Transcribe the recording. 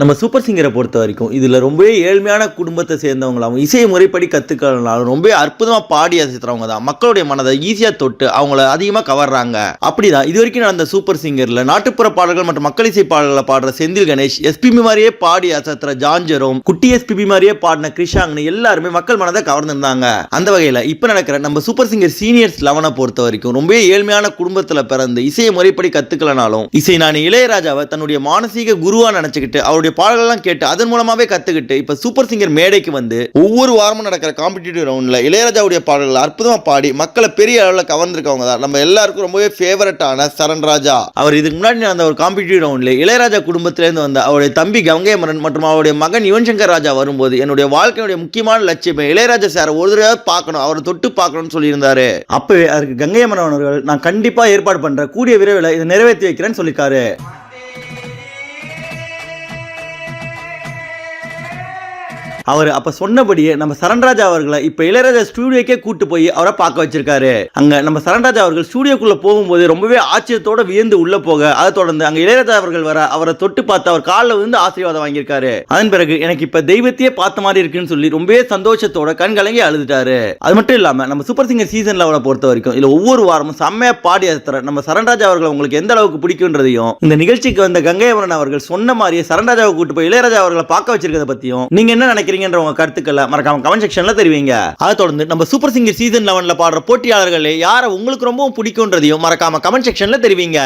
நம்ம சூப்பர் சிங்கரை பொறுத்த வரைக்கும் இதில் ரொம்பவே ஏழ்மையான குடும்பத்தை சேர்ந்தவங்களாகவும் இசை முறைப்படி கற்றுக்கலனாலும் ரொம்பவே அற்புதமாக பாடி அசைத்துறவங்க தான். மக்களுடைய மனதை ஈஸியாக தொட்டு அவங்கள அதிகமாக கவர்றாங்க. அப்படிதான். இது வரைக்கும் நடந்த சூப்பர் சிங்கரில் நாட்டுப்புற பாடல்கள் மற்றும் மக்கள் இசை பாடல்களை பாடுற செந்தில் கணேஷ் எஸ்பிபி மாதிரியே பாடி அசத்துற ஜான்ஜரும் குட்டி எஸ்பிபி மாதிரியே பாடின கிருஷாங்னு எல்லாருமே மக்கள் மனதை கவர்ந்துருந்தாங்க. அந்த வகையில் இப்போ நடக்கிற நம்ம சூப்பர் சிங்கர் சீனியர்ஸ் லெவனை பொறுத்த வரைக்கும் ரொம்பவே ஏழ்மையான குடும்பத்தில் பிறந்து இசையை முறைப்படி கற்றுக்கலனாலும் இசை நான் இளையராஜாவை தன்னுடைய மானசீக குருவாக நினச்சிக்கிட்டு அவருடைய பாடல்கள்லாம் கேட்டு அதன் மூலமாவே கற்றுக்கிட்டு இப்போ சூப்பர் சிங்கர் மேடைக்கு வந்து ஒவ்வொரு வாரமும் நடக்கிற காம்படிட்டிவ் ரவுண்டில் இளையராஜாவுடைய பாடல்கள் அற்புதமாக பாடி மக்களை பெரிய அளவில் கவர்ந்துருக்கவங்க தான். நம்ம எல்லாருக்கும் ரொம்பவே ஃபேவரட்டான சரண் ராஜா. அவர் இதுக்கு முன்னாடி நடந்த ஒரு காம்படிட்டிவ் ரவுண்டில் இளையராஜா குடும்பத்திலேருந்து வந்த அவருடைய தம்பி கங்கைமரன் மற்றும் அவருடைய மகன் யுவன் சங்கர் ராஜா வரும்போது என்னுடைய வாழ்க்கையுடைய முக்கியமான லட்சியமே இளையராஜா சாரை ஒரு தடவை பார்க்கணும் அவரை தொட்டு பார்க்கணும்னு சொல்லியிருந்தாரு. அப்பவே அதுக்கு கங்கை அவர்கள் நான் கண்டிப்பா ஏற்பாடு பண்ணுறேன் கூடிய விரைவில் இதை நிறைவேற்றி வைக்கிறேன்னு சொல்லியிருக்காரு. அவர் அப்ப சொன்னபடியே நம்ம சரண்ராஜா அவர்களை இப்ப இளையராஜா ஸ்டூடியோக்கே கூட்டு போய் அவரை பார்க்க வச்சிருக்காரு. அங்க நம்ம சரண்ராஜா அவர்கள் ஸ்டூடியோக்குள்ள போகும்போது ரொம்பவே ஆச்சரியத்தோட வியந்து உள்ள போக அதை தொடர்ந்து அங்க இளையராஜா அவர்கள் வர அவரை தொட்டு பார்த்து அவர் காலில் விழுந்து ஆசீர்வாதம் வாங்கியிருக்காரு. அதன் பிறகு எனக்கு இப்ப தெய்வத்தையே பார்த்த மாதிரி இருக்குன்னு சொல்லி ரொம்பவே சந்தோஷத்தோட கண் கலங்கி அழுதுட்டாரு. அது மட்டும் இல்லாம நம்ம சூப்பர் சிங்கர் சீசன் லெவலை பொறுத்த வரைக்கும் இதில் ஒவ்வொரு வாரமும் செம்மையா பாடி தர நம்ம சரண்ராஜா அவர்கள் உங்களுக்கு எந்த அளவுக்கு பிடிக்குன்றதையும் இந்த நிகழ்ச்சிக்கு வந்த கங்கையமரன் அவர்கள் சொன்ன மாதிரியே சரண்ராஜாவை கூட்டு போய் இளையராஜா அவர்களை பார்க்க வச்சிருக்கிறத பத்தியும் நீங்க என்ன நினைக்கிறீங்க? நினைக்கிறீங்கன்ற உங்க கருத்துக்களை மறக்காம கமெண்ட் செக்ஷன்ல தெரிவிங்க. அதை தொடர்ந்து நம்ம சூப்பர் சிங்கர் சீசன் லெவன்ல பாடுற போட்டியாளர்களே யாரை உங்களுக்கு ரொம்பவும் பிடிக்கும்ன்றதையும் மறக்காம கமெண்ட் செக்ஷன்ல தெரிவிங்க.